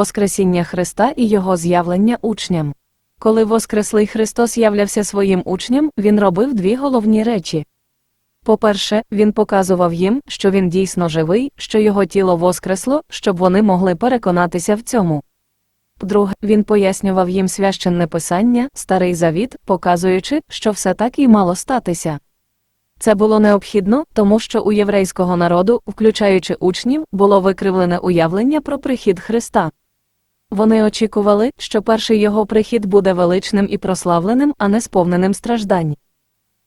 Воскресіння Христа і Його з'явлення учням. Коли Воскреслий Христос являвся своїм учням, Він робив дві головні речі. По-перше, Він показував їм, що Він дійсно живий, що його тіло воскресло, щоб вони могли переконатися в цьому. По-друге, він пояснював їм священне писання, старий завіт, показуючи, що все так і мало статися. Це було необхідно, тому що у єврейського народу, включаючи учнів, було викривлене уявлення про прихід Христа. Вони очікували, що перший його прихід буде величним і прославленим, а не сповненим страждань.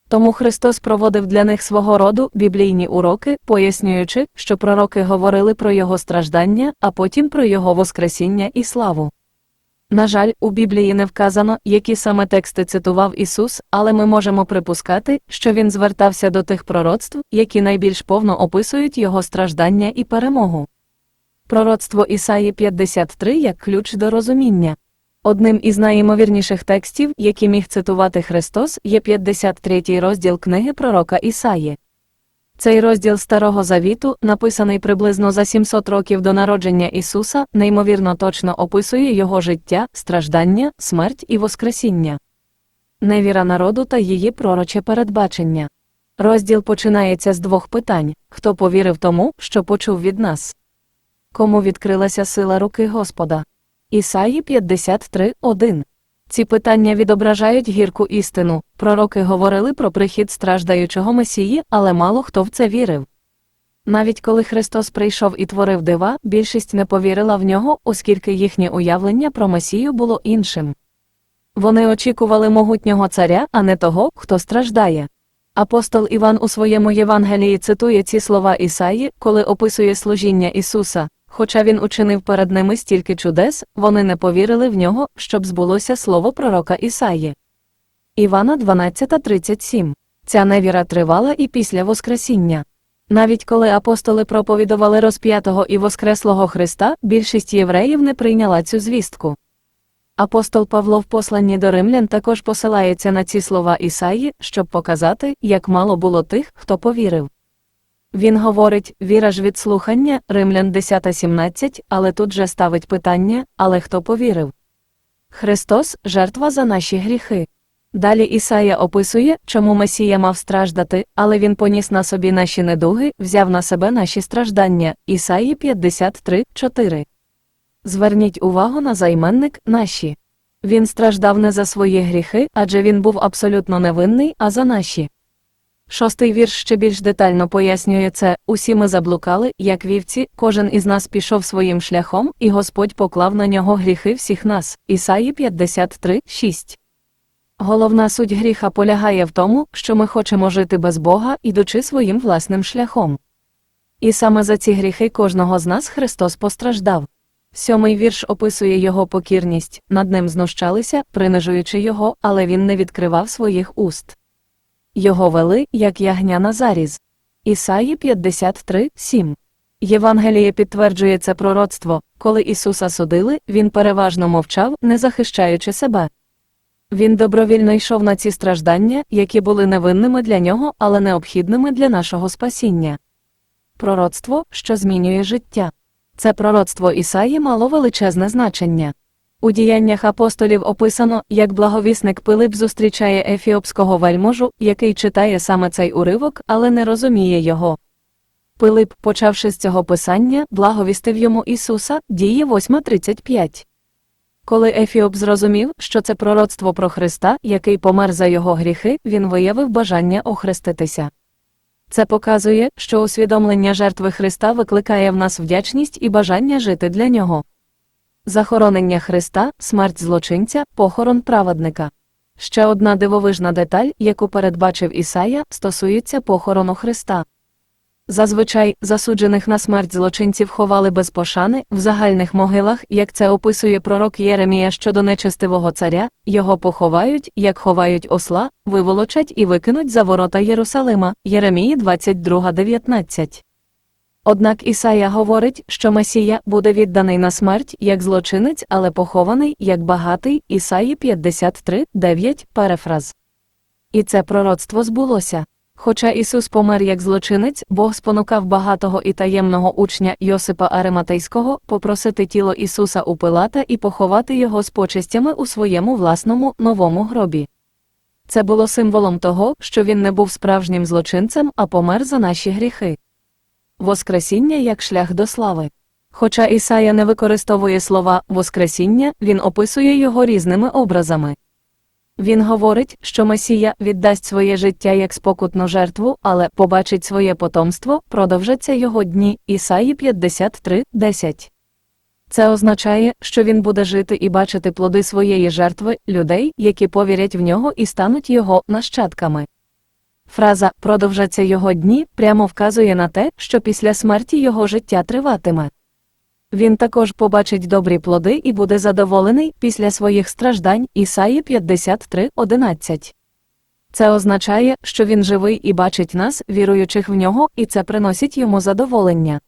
Тому Христос проводив для них свого роду біблійні уроки, пояснюючи, що пророки говорили про його страждання, а потім про його Воскресіння і славу. На жаль, у Біблії не вказано, які саме тексти цитував Ісус, але ми можемо припускати, що він звертався до тих пророцтв, які найбільш повно описують його страждання і перемогу. Пророцтво Ісаї 53 як ключ до розуміння. Одним із найімовірніших текстів, які міг цитувати Христос, є 53 розділ книги пророка Ісаї. Цей розділ Старого Завіту, написаний приблизно за 700 років до народження Ісуса, неймовірно точно описує його життя, страждання, смерть і Воскресіння. Невіра народу та її пророче передбачення. Розділ починається з двох питань хто повірив тому, що почув від нас? Кому відкрилася сила руки Господа? Ісаї 53, 1. Ці питання відображають гірку істину. Пророки говорили про прихід страждаючого Месії, але мало хто в це вірив. Навіть коли Христос прийшов і творив дива, більшість не повірила в нього, оскільки їхнє уявлення про Месію було іншим. Вони очікували могутнього царя, а не того, хто страждає. Апостол Іван у своєму Євангелії цитує ці слова Ісаї, коли описує служіння Ісуса. Хоча він учинив перед ними стільки чудес, вони не повірили в нього, щоб збулося слово пророка Ісаї. Івана 12.37 Ця невіра тривала і після Воскресіння. Навіть коли апостоли проповідували розп'ятого і Воскреслого Христа, більшість євреїв не прийняла цю звістку. Апостол Павло в посланні до римлян також посилається на ці слова Ісаї, щоб показати, як мало було тих, хто повірив. Він говорить, віра ж від слухання, Римлян 10.17, але тут же ставить питання, але хто повірив? Христос жертва за наші гріхи. Далі Ісая описує, чому Месія мав страждати, але він поніс на собі наші недуги, взяв на себе наші страждання. Ісаї 53.4. Зверніть увагу на займенник наші. Він страждав не за свої гріхи, адже він був абсолютно невинний, а за наші. Шостий вірш ще більш детально пояснює це усі ми заблукали, як вівці, кожен із нас пішов своїм шляхом, і Господь поклав на нього гріхи всіх нас. Ісаї 53, 6. Головна суть гріха полягає в тому, що ми хочемо жити без Бога, ідучи своїм власним шляхом. І саме за ці гріхи кожного з нас Христос постраждав. Сьомий вірш описує його покірність, над ним знущалися, принижуючи його, але він не відкривав своїх уст. Його вели, як ягня на заріз. Ісаї 53, 7. Євангеліє підтверджує це пророцтво коли Ісуса судили, Він переважно мовчав, не захищаючи себе. Він добровільно йшов на ці страждання, які були невинними для нього, але необхідними для нашого спасіння. Пророцтво, що змінює життя. Це пророцтво Ісаї мало величезне значення. У діяннях апостолів описано, як благовісник Пилип зустрічає ефіопського вельможу, який читає саме цей уривок, але не розуміє його. Пилип, почавши з цього писання, благовістив йому Ісуса, діє 8.35. Коли Ефіоп зрозумів, що це пророцтво про Христа, який помер за його гріхи, він виявив бажання охреститися. Це показує, що усвідомлення жертви Христа викликає в нас вдячність і бажання жити для нього. Захоронення Христа, смерть злочинця, похорон праведника. Ще одна дивовижна деталь, яку передбачив Ісая, стосується похорону Христа. Зазвичай засуджених на смерть злочинців ховали без пошани в загальних могилах, як це описує пророк Єремія щодо нечестивого царя, його поховають, як ховають осла, виволочать і викинуть за ворота Єрусалима. Єремії 22.19. Однак Ісая говорить, що Месія буде відданий на смерть як злочинець, але похований як багатий Ісаї 53, 9, перефраз. І це пророцтво збулося. Хоча Ісус помер як злочинець, Бог спонукав багатого і таємного учня Йосипа Ариматейського попросити тіло Ісуса у Пилата і поховати його з почестями у своєму власному новому гробі. Це було символом того, що він не був справжнім злочинцем, а помер за наші гріхи. Воскресіння як шлях до слави. Хоча Ісая не використовує слова Воскресіння, він описує його різними образами. Він говорить, що Месія віддасть своє життя як спокутну жертву, але побачить своє потомство, продовжаться його дні. Ісаї 53, 10. Це означає, що він буде жити і бачити плоди своєї жертви людей, які повірять в нього і стануть його нащадками. Фраза продовжаться його дні прямо вказує на те, що після смерті його життя триватиме. Він також побачить добрі плоди і буде задоволений після своїх страждань Ісаї 53, 11. Це означає, що він живий і бачить нас, віруючих в нього, і це приносить йому задоволення.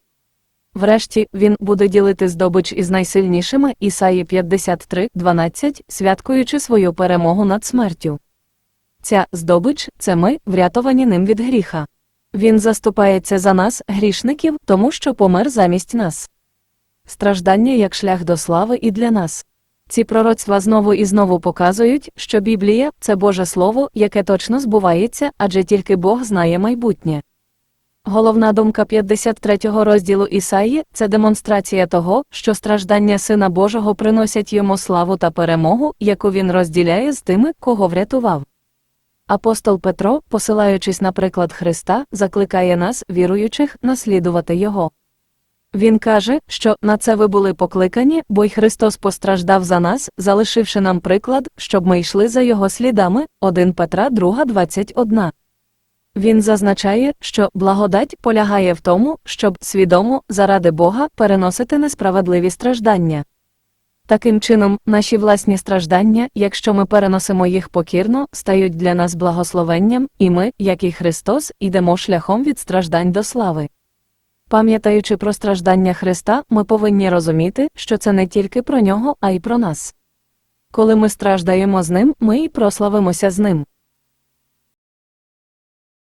Врешті він буде ділити здобич із найсильнішими Ісаї 53, 12, святкуючи свою перемогу над смертю. Ця здобич це ми, врятовані ним від гріха. Він заступається за нас, грішників, тому що помер замість нас. Страждання як шлях до слави і для нас. Ці пророцтва знову і знову показують, що Біблія це Боже Слово, яке точно збувається, адже тільки Бог знає майбутнє. Головна думка 53-го розділу Ісаї це демонстрація того, що страждання Сина Божого приносять йому славу та перемогу, яку він розділяє з тими, кого врятував. Апостол Петро, посилаючись на приклад Христа, закликає нас, віруючих, наслідувати Його. Він каже, що на це ви були покликані, бо й Христос постраждав за нас, залишивши нам приклад, щоб ми йшли за його слідами. 1 Петра 2, 21. Він зазначає, що благодать полягає в тому, щоб свідомо, заради Бога, переносити несправедливі страждання. Таким чином, наші власні страждання, якщо ми переносимо їх покірно, стають для нас благословенням, і ми, як і Христос, йдемо шляхом від страждань до слави. Пам'ятаючи про страждання Христа, ми повинні розуміти, що це не тільки про нього, а й про нас. Коли ми страждаємо з ним, ми й прославимося з ним.